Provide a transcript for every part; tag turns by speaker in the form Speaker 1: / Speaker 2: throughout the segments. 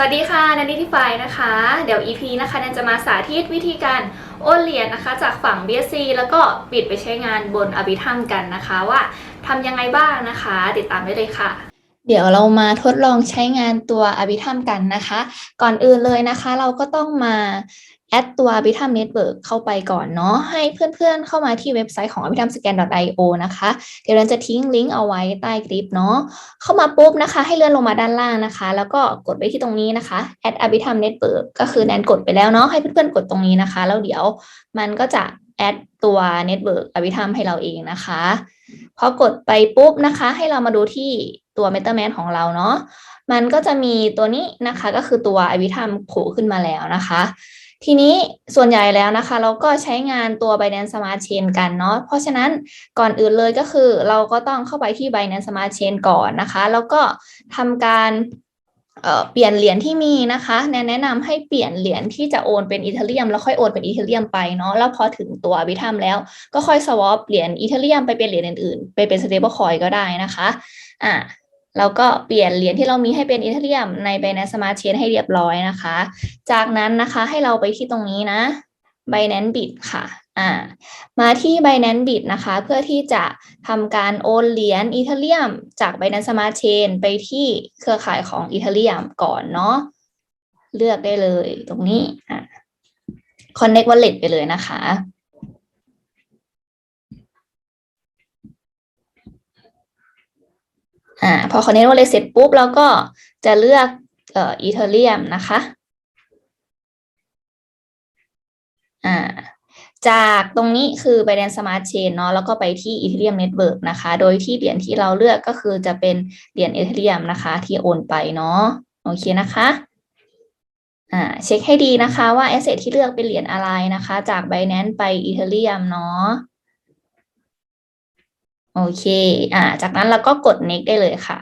Speaker 1: สวัสดีค่ะนันนิติฟายนะคะ เดี๋ยว EP นะคะนันจะมาสาธิตวิธีการโอนเหรียญนะคะ จากฝั่ง BSC แล้วก็ปิดไปใช้งานบนอภิธรรมกันนะคะว่าทำยังไงบ้างนะคะ ติดตามได้เลยค่ะ เดี๋ยวเรามาทดลองใช้งานตัวอภิธรรมกันนะคะ ก่อนอื่นเลยนะคะ เราก็ต้องมา แอดตัวอภิธรรมเน็ตเวิร์กเข้าไปก่อนเนาะให้เพื่อนๆเข้ามาที่เว็บไซต์ของอภิธรรมสแกน .io นะคะ เดี๋ยวเราจะทิ้งลิงก์เอาไว้ใต้คลิปเนาะเข้ามาปุ๊บนะคะ ให้เลื่อนลงมาด้านล่างนะคะ แล้วก็กดไปที่ตรงนี้นะคะ add a b i t a m network ก็คือแนนกดไปแล้วเนาะให้เพื่อนๆกดตรงนี้นะคะ แล้วเดี๋ยวมันก็จะ add ตัว network a b i t a m ให้เราเองนะคะพอกดไปปุ๊บนะคะ ให้เรามาดูที่ตัว MetaMask ของเราเนาะมันก็จะมีตัวนี้นะคะก็คือตัว a b i t a m โผล่ขึ้นมาแล้วนะคะ ทีนี้ส่วนใหญ่แล้วนะคะ เราก็ใช้งานตัว Binance Smart Chain กันเนาะเพราะฉะนั้นก่อนอื่นเลยก็คือเราก็ต้องเข้าไปที่ Binance Smart Chain ก่อนนะคะ แล้วก็ทำการเเปลี่ยนเหรียญที่มีนะคะแนะแนะนำให้เปลี่ยนเหรียญที่จะโอนเป็นอีเทเรียมแล้วค่อยโอนเป็นอีเทเรียมไปเนาะแล้วพอถึงตัวบิทัมแล้วก็ค่อยสวอปเหรียญอีเทเรียมไปเป็นเหรียญอื่นๆ ไปเป็น stable coin ก็ได้นะคะอ่า แล้วก็เปลี่ยนเหรียญที่เรามีให้เป็นอีเทเรียมใน Binance Smart Chain ให้เรียบร้อยนะคะ จากนั้นนะคะให้เราไปที่ตรงนี้นะ Binance Bit ค่ะอ่ามาที่ Binance Bit นะคะ เพื่อที่จะทำการโอนเหรียญอีเทเรียมจาก Binance Smart Chain ไปที่เครือข่ายของอีเทเรียมก่อนเนาะเลือกได้เลยตรงนี้อะ Connect Wallet ไปเลยนะคะ อ่าพอ Connect Wallet เสร็จปุ๊บเราก็จะเลือกเอ่ออีเทเรียมนะคะอ่าจากตรงนี้คือ Binance Smart Chain เนาะแล้วก็ไปที่ Ethereum Network นะคะ โดยที่เหรียญที่เราเลือกก็คือจะเป็นเหรียญ Ethereum นะคะ ที่โอนไปเนาะโอเคนะคะอ่าเช็คให้ดีนะคะว่า asset ที่เลือกเป็นเหรียญอะไรนะคะ จาก Binance ไป Ethereum เนาะ โอเค อ่า จากนั้นเราก็กด next ได้เลยค่ะ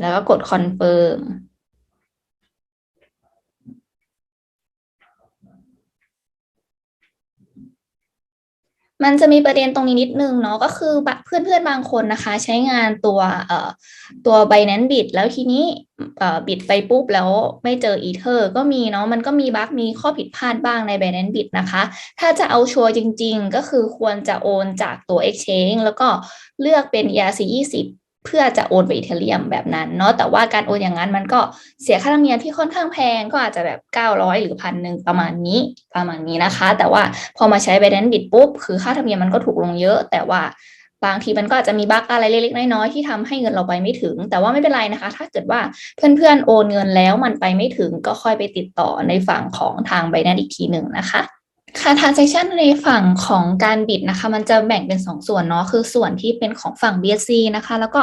Speaker 1: แล้วก็กด confirm มันจะมีประเด็นตรงนี้นิดนึงเนาะก็คือเพื่อนเพื่อนบางคนนะคะ ใช้งานตัวเอ่อตัว Binance Bit แล้วทีนี้เอ่อบิดไปปุ๊บแล้วไม่เจออีเทอร์ก็มีเนาะมันก็มีบั๊กมีข้อผิดพลาดบ้างใน Binance Bit นะคะ ถ้าจะเอาชัวร์จริง ๆ ก็คือควรจะโอนจากตัว Exchange แล้วก็เลือกเป็น ERC20 เพื่อจะโอนไปอีเทเรียมแบบนั้นเนาะแต่ว่าการโอนอย่างนั้นมันก็เสียค่าธรรมเนียมที่ค่อนข้างแพงก็อาจจะแบบ 900 หรือพันหนึ่งประมาณนี้ประมาณนี้นะคะ แต่ว่าพอมาใช้ Binance Bit ปุ๊บคือค่าธรรมเนียมมันก็ถูกลงเยอะ แต่ว่าบางทีมันก็อาจจะมีบั๊กอะไรเล็กๆน้อยๆที่ทำให้เงินเราไปไม่ถึง แต่ว่าไม่เป็นไรนะคะ ถ้าเกิดว่าเพื่อนๆโอนเงินแล้วมันไปไม่ถึงก็ค่อยไปติดต่อในฝั่งของทาง Binance อีกทีหนึ่งนะคะ ค่ะ transaction ในฝั่งของการบิดนะคะ มันจะแบ่งเป็น 2 ส่วนเนาะคือส่วนที่เป็นของฝั่ง BSC นะคะ แล้วก็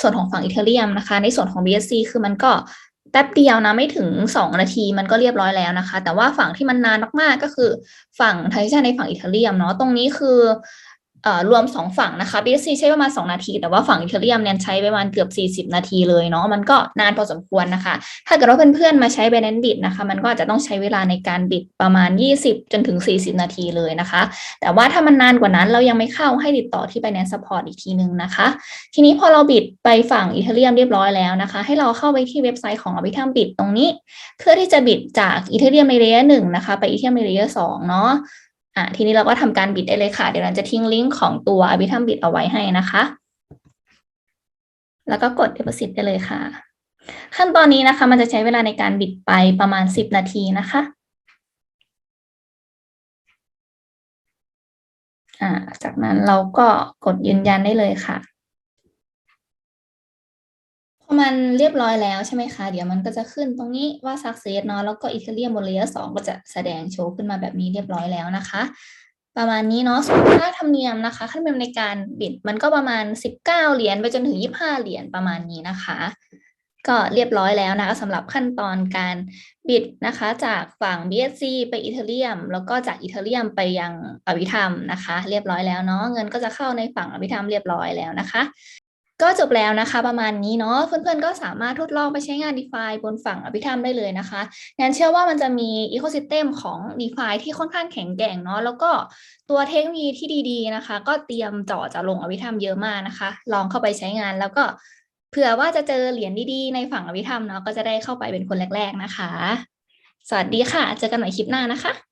Speaker 1: ส่วนของฝั่งอีเทเรียมนะคะ ในส่วนของ BSC คือมันก็แป๊บเดียวนะไม่ถึง 2 นาทีมันก็เรียบร้อยแล้วนะคะ แต่ว่าฝั่งที่มันนานมากๆก็คือฝั่ง transaction ในฝั่งอิตาเลียมเนาะตรงนี้คือ รวม2ฝั่งนะคะ BSC ใช้ประมาณ 2 นาที แต่ว่าฝั่ง Ethereum เนี่ยใช้ประมาณเกือบ 40 นาทีเลยเนาะมันก็นานพอสมควรนะคะ ถ้าเกิดว่าเพื่อนๆมาใช้ Binance Bit นะคะ มันก็อาจจะต้องใช้เวลาในการบิดประมาณ 20 จนถึง 40 นาทีเลยนะคะ แต่ว่าถ้ามันนานกว่านั้นเรายังไม่เข้าให้ติดต่อที่ Binance Support อีกทีนึงนะคะ ทีนี้พอเราบิดไปฝั่ง Ethereum เรียบร้อยแล้วนะคะ ให้เราเข้าไปที่เว็บไซต์ของ Arbitrum Bit ตรงนี้ เพื่อที่จะบิดจาก Ethereum ใน Layer 1นะคะ ไป Ethereum ใน Layer 2เนาะ อ่าทีนี้เราก็ทำการบิดได้เลยค่ะ เดี๋ยวเราจะทิ้งลิงก์ของตัว Arbitrum Bit เอาไว้ให้นะคะ แล้วก็กด deposit ได้เลยค่ะ ขั้นตอนนี้นะคะ มันจะใช้เวลาในการบิดไปประมาณ 10 นาทีนะคะอ่าจากนั้นเราก็กดยืนยันได้เลยค่ะ อมันเรียบร้อยแล้วใช่ไหมคะ เดี๋ยวมันก็จะขึ้นตรงนี้ว่า success เนาะแล้วก็ Ethereum บน layer 2ก็จะแสดงโชว์ขึ้นมาแบบนี้เรียบร้อยแล้วนะคะ ประมาณนี้เนาะส่วนค่าธรรมเนียมนะคะค่าธรรมเนียมในการบิดมันก็ประมาณ 19 เหรียญไปจนถึง 25 เหรียญประมาณนี้นะคะ ก็เรียบร้อยแล้วนะคะสำหรับขั้นตอนการบิดนะคะ จากฝั่ง BSC ไป Ethereum แล้วก็จาก Ethereum ไปยังอภิธรรมนะคะ เรียบร้อยแล้วเนาะเงินก็จะเข้าในฝั่งอภิธรรมเรียบร้อยแล้วนะคะ ก็จบแล้วนะคะประมาณนี้เนาะเพื่อนๆก็สามารถทดลองไปใช้งาน DeFi บนฝั่งอภิธรรมได้เลยนะคะงั้นเชื่อว่ามันจะมี Ecosystem ของ DeFi ที่ค่อนข้างแข็งแกร่งเนาะแล้วก็ตัวเทคโนโลยีที่ดีๆนะคะ ก็เตรียมจ่อจะลงอภิธรรมเยอะมากนะคะ ลองเข้าไปใช้งานแล้วก็เผื่อว่าจะเจอเหรียญดีๆในฝั่งอภิธรรมเนาะก็จะได้เข้าไปเป็นคนแรก ๆนะคะ สวัสดีค่ะ เจอกันใหม่คลิปหน้านะคะ